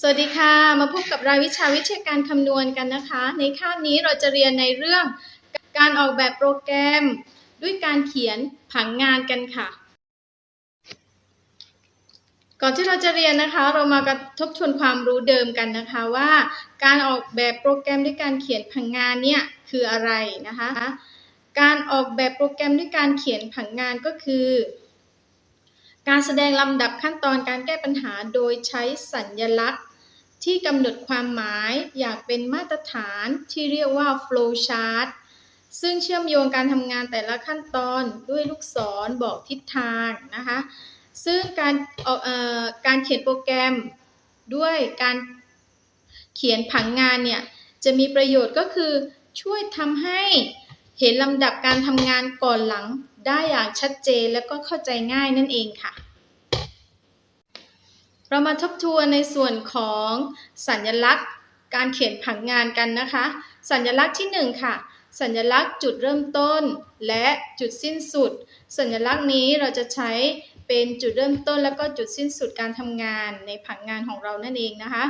สวัสดีค่ะ มาพบกับรายวิชาวิชาการคำนวณกันนะคะ ในคาบนี้เราจะเรียนในเรื่องการออกแบบโปรแกรม ด้วยการเขียนผังงานกันค่ะ ก่อนที่เราจะเรียนนะคะ เรามากระทบทวนความรู้เดิมกันนะคะว่า การออกแบบโปรแกรมด้วยการเขียนผังงานเนี่ยคืออะไรนะคะ การออกแบบโปรแกรมด้วยการเขียนผังงานก็คือ การแสดงลำดับขั้นตอนการแก้ปัญหาโดยใช้สัญญลักษณ์ ที่กำหนดความหมายอย่างเป็นมาตรฐานที่เรียกว่า flow chart ซึ่งเชื่อมโยงการทำงานแต่ละขั้นตอนด้วยลูกศรบอกทิศทางนะคะ ซึ่งการการเขียนโปรแกรมด้วยการเขียนผังงานเนี่ย จะมีประโยชน์ก็คือช่วยทำให้เห็นลำดับการทำงานก่อนหลัง ได้อย่างชัดเจนและก็เข้าใจง่ายนั่นเองค่ะ เรามาทบทวนในส่วนของสัญลักษณ์การเขียนผังงานกันนะคะ สัญลักษณ์ที่ 1 ค่ะ สัญลักษณ์จุดเริ่มต้น และจุดสิ้นสุด สัญลักษณ์นี้เราจะใช้เป็นจุดเริ่มต้น และก็จุดสิ้นสุดการทำงานในผังงานของเรานั่นเองนะคะ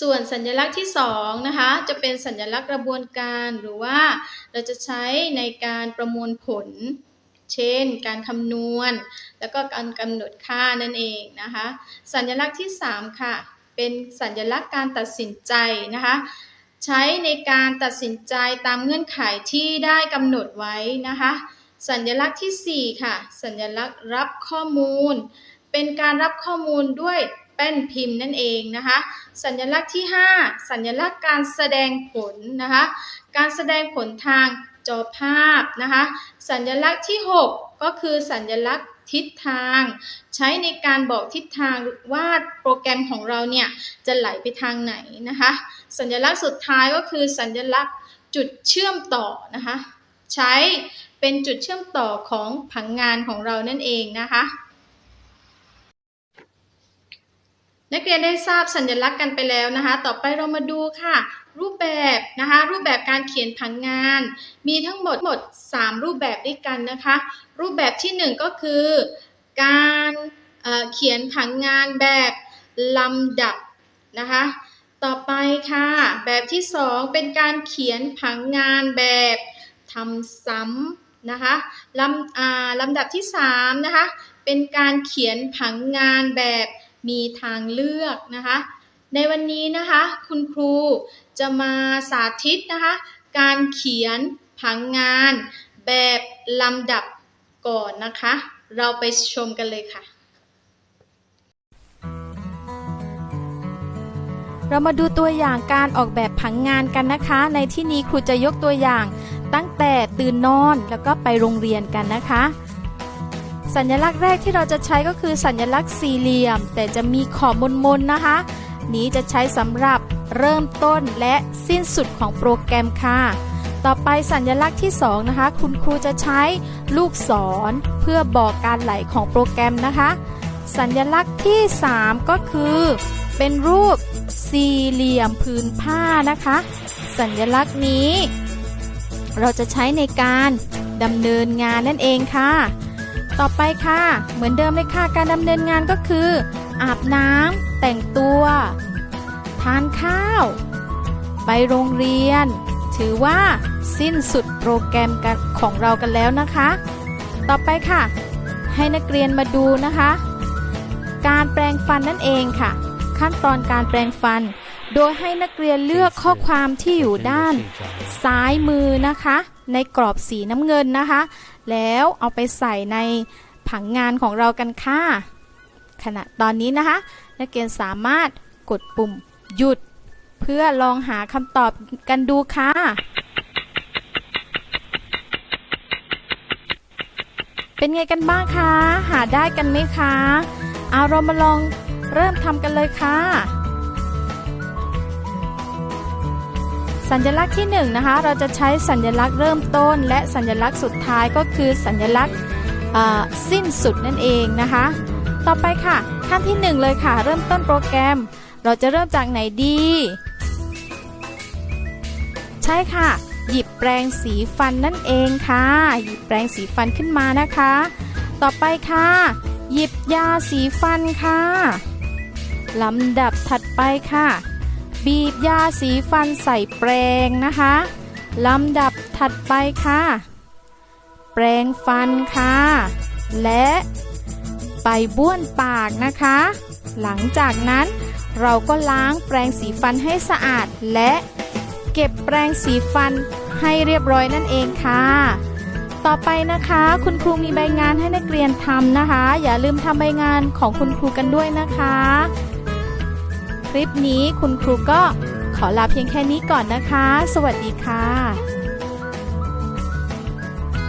ส่วนสัญลักษณ์ที่2นะคะจะเป็นสัญลักษณ์กระบวนการหรือว่าเราจะใช้ในการประมวลผล เช่น การคำนวณ แล้วก็การกำหนดค่านั่นเองนะคะ สัญลักษณ์ที่ 3 ค่ะ เป็นสัญลักษณ์การตัดสินใจนะคะ ใช้ในการตัดสินใจตามเงื่อนไขที่ได้กำหนดไว้นะคะ สัญลักษณ์ที่ 4 ค่ะ สัญลักษณ์รับข้อมูล เป็นการรับข้อมูลด้วย แป้นพิมพ์นั่นเองนะคะ สัญลักษณ์ที่ 5 สัญลักษณ์การแสดงผลนะคะ การแสดงผลทางจอภาพนะคะ สัญลักษณ์ที่ 6 ก็คือสัญลักษณ์ทิศทาง ใช้ในการบอกทิศทางว่าโปรแกรมของเราเนี่ยจะไหลไปทางไหนนะคะ สัญลักษณ์สุดท้ายก็คือสัญลักษณ์จุดเชื่อมต่อนะคะ ใช้เป็นจุดเชื่อมต่อของผังงานของเรานั่นเองนะคะ นักเรียนได้ทราบสัญลักษณ์กันไปแล้วนะคะ ต่อไปเรามาดูค่ะ รูปแบบนะคะ รูปแบบการเขียนผังงาน มีทั้งหมดหมด 3 รูปแบบด้วยกันนะคะ รูปแบบที่ 1 ก็คือ การเเขียนผังงานแบบลำดับนะคะ ต่อไปค่ะ แบบที่ 2 เป็นการเขียนผังงานแบบทำซ้ำนะคะลำลำดับที่3นะคะ เป็นการเขียนผังงานแบบ มีทางเลือกนะคะ ในวันนี้นะคะคุณครูจะมาสาธิตนะคะ การเขียนผังงานแบบลำดับก่อนนะคะ เราไปชมกันเลยค่ะ เรามาดูตัวอย่างการออกแบบผังงานกันนะคะ ในที่นี้ครูจะยกตัวอย่างตั้งแต่ตื่นนอนแล้วก็ไปโรงเรียนกันนะคะ สัญลักษณ์แรกที่เราจะใช้ก็คือสัญลักษณ์สี่เหลี่ยม แต่จะมีขอบมนๆนะคะ นี้จะใช้สำหรับเริ่มต้นและสิ้นสุดของโปรแกรมค่ะ ต่อไปสัญลักษณ์ที่ 2 นะคะ คุณครูจะใช้ลูกศรเพื่อบอกการไหลของโปรแกรมนะคะ สัญลักษณ์ที่ 3 ก็คือ เป็นรูปสี่เหลี่ยมผืนผ้านะคะ สัญลักษณ์นี้ เราจะใช้ในการดำเนินงานนั่นเองค่ะ ต่อไปค่ะ เหมือนเดิมเลยค่ะการดำเนินงานก็คือ อาบน้ำแต่งตัว ทานข้าว ไปโรงเรียน ถือว่าสิ้นสุดโปรแกรมของเรากันแล้วนะคะ ต่อไปค่ะ ให้นักเรียนมาดูนะคะ การแปลงฟันนั่นเองค่ะ ขั้นตอนการแปลงฟัน โดยให้นักเรียนเลือกข้อความที่อยู่ด้านซ้ายมือนะคะ ในกรอบสีน้ำเงินนะคะ แล้วเอาไปใส่ในผังงานของเรากันค่ะขณะตอนนี้นะคะ นักเรียนสามารถกดปุ่มหยุด เพื่อลองหาคำตอบกันดูค่ะเป็นไงกันบ้างคะ หาได้กันไหมคะ เอาเรามาลองเริ่มทำกันเลยค่ะ สัญลักษณ์ที่1นนะคะเราจะใช้สัญลักษณ์เริ่มต้น และสัญลักษณ์สุดท้ายก็คือสัญลักษณ์สิ้นสุดนั่นเองนะคะ ต่อไปค่ะขั้นที่ 1 เลยค่ะ เริ่มต้นโปรแกรม เราจะเริ่มจากไหนดี ใช่ค่ะ หยิบแปรงสีฟันนั่นเองค่ะ หยิบแปรงสีฟันขึ้นมานะคะ ต่อไปค่ะ หยิบยาสีฟันค่ะลำดับถัดไปค่ะ บีบยาสีฟันใส่แปรงนะคะลำดับถัดไปค่ะ แปรงฟันค่ะ และไปบ้วนปากนะคะ หลังจากนั้นเราก็ล้างแปรงสีฟันให้สะอาด และเก็บแปรงสีฟันให้เรียบร้อยนั่นเองค่ะ ต่อไปนะคะ คุณครูมีใบงานให้นักเรียนทำนะคะ อย่าลืมทำใบงานของคุณครูกันด้วยนะคะ ลิปนี้คุณครูก็ขอลาเพียงแค่นี้ก่อนนะคะ สวัสดีค่ะ